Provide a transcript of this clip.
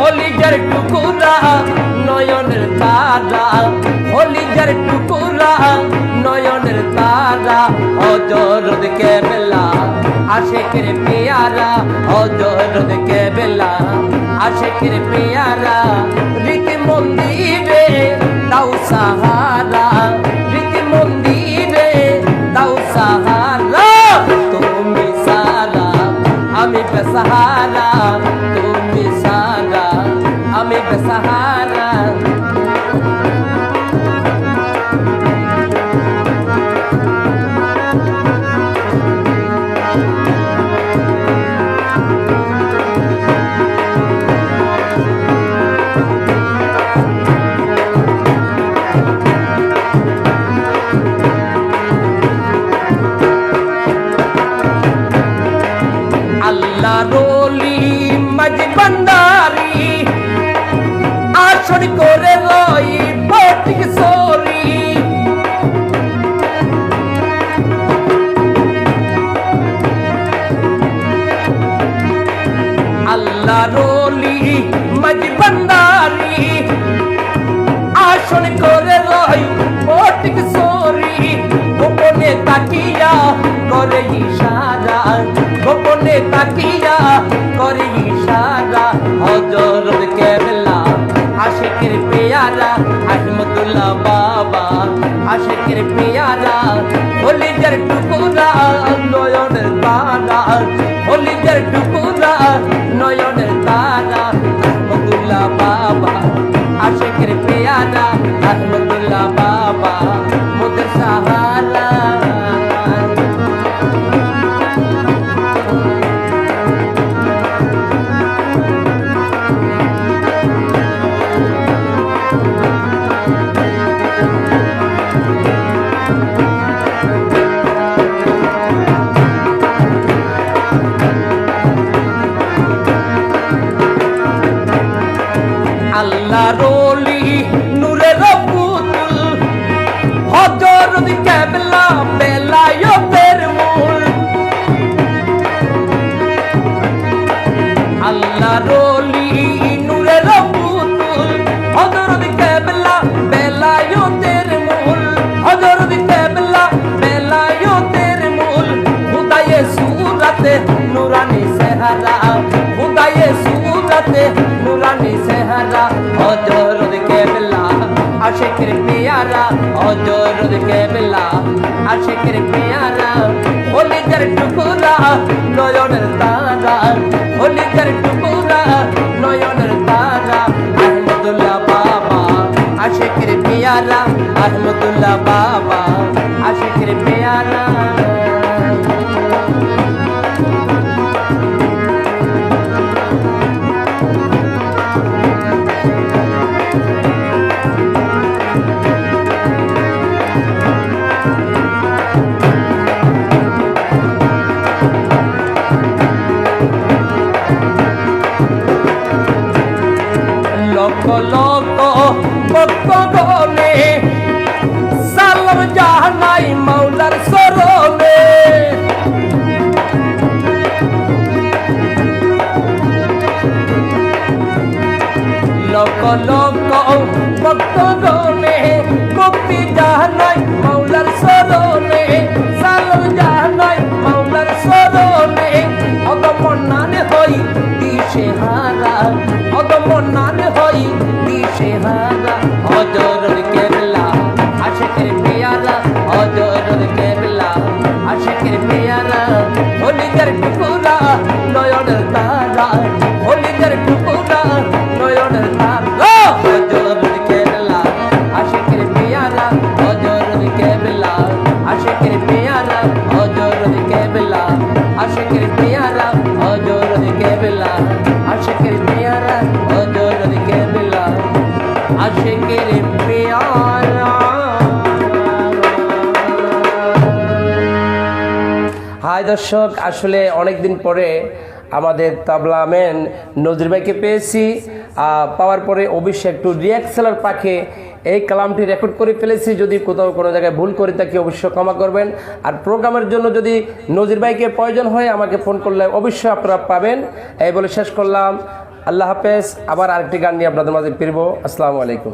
হলিজার টুকুরা, নয়নের তারা হলিজার টুকুরা, নয়নের তারা হজরত কেবলা আশেকের পেয়ারা। হজরত কেবলা আশেকের পেয়ারা। রীতি মন্দিরে দাও সাহারা। রীতি মন্দিরে দাও সাহারা। তুমি সারা, আমি সারা আমি বেসাহারা আল্লাহ রলি মাঝ আসর করে রই পটিক সরি আল্লাহ রলি মাঝ বান্দারি আসন করে রই পটিক সরি গোপনে তাকিয়া করে ইশারা, গোপনে তাকিয়া করে ইশারা হজরত আশিকের পেয়ারা হলিজার টুকুরা, নয়নের তারা। হলিজার টুকুরা, নয়নের তারা। আহমদুল্লাহ বাবা, আশিকের পেয়ারা আহমদুল্লাহ বাবা, মোদের সাহারা। আল্লাহ রলি নূরের পুতুল হজরত কেবলা বেলায়তের মূল। আল্লাহ রলি নূরের পুতুল হজরত কেবলা বেলায়তের মূল। হজরত কেবলা বেলায়তের মূল। খুদায়ে সুরাতে নুরানি সেহারা। খুদায়ে সুরাতে নুরানি সেহারা। হজরত কেবলা আশেকের পেয়ারা হজরত কেবলা আশেকের পেয়ারা হলিজার টুকুরা, নয়নের তারা হলিজার টুকুরা, নয়নের তারা, আহমদুল্লাহ বাবা আশেকের পেয়ারা আহমদুল্লাহ বাবা। লক্ষ ভক্তগণে সালাম জাহানাই মাওলার সরণে লোক লক্ষ ভক্তগণে হাই দর্শক, আসলে অনেক দিন পরে আমাদের তাবলা ম্যান নজর ভাইকে পেয়েছি। পাওয়ার পরে অবশ্যই একটু রিয়াক্সেলার পাখে এই কালামটি রেকর্ড করে ফেলেছি। যদি কোথাও কোনো জায়গায় ভুল করে থাকি অবশ্যই ক্ষমা করবেন। আর প্রোগ্রামের জন্য যদি নজির ভাইকে প্রয়োজন হয়, আমাকে ফোন করলে অবশ্যই আপনারা পাবেন। এই বলে শেষ করলাম। আল্লাহ হাফেজ। আবার আরেকটি গান নিয়ে আপনাদের মাঝে ফিরবো। আসসালামু আলাইকুম।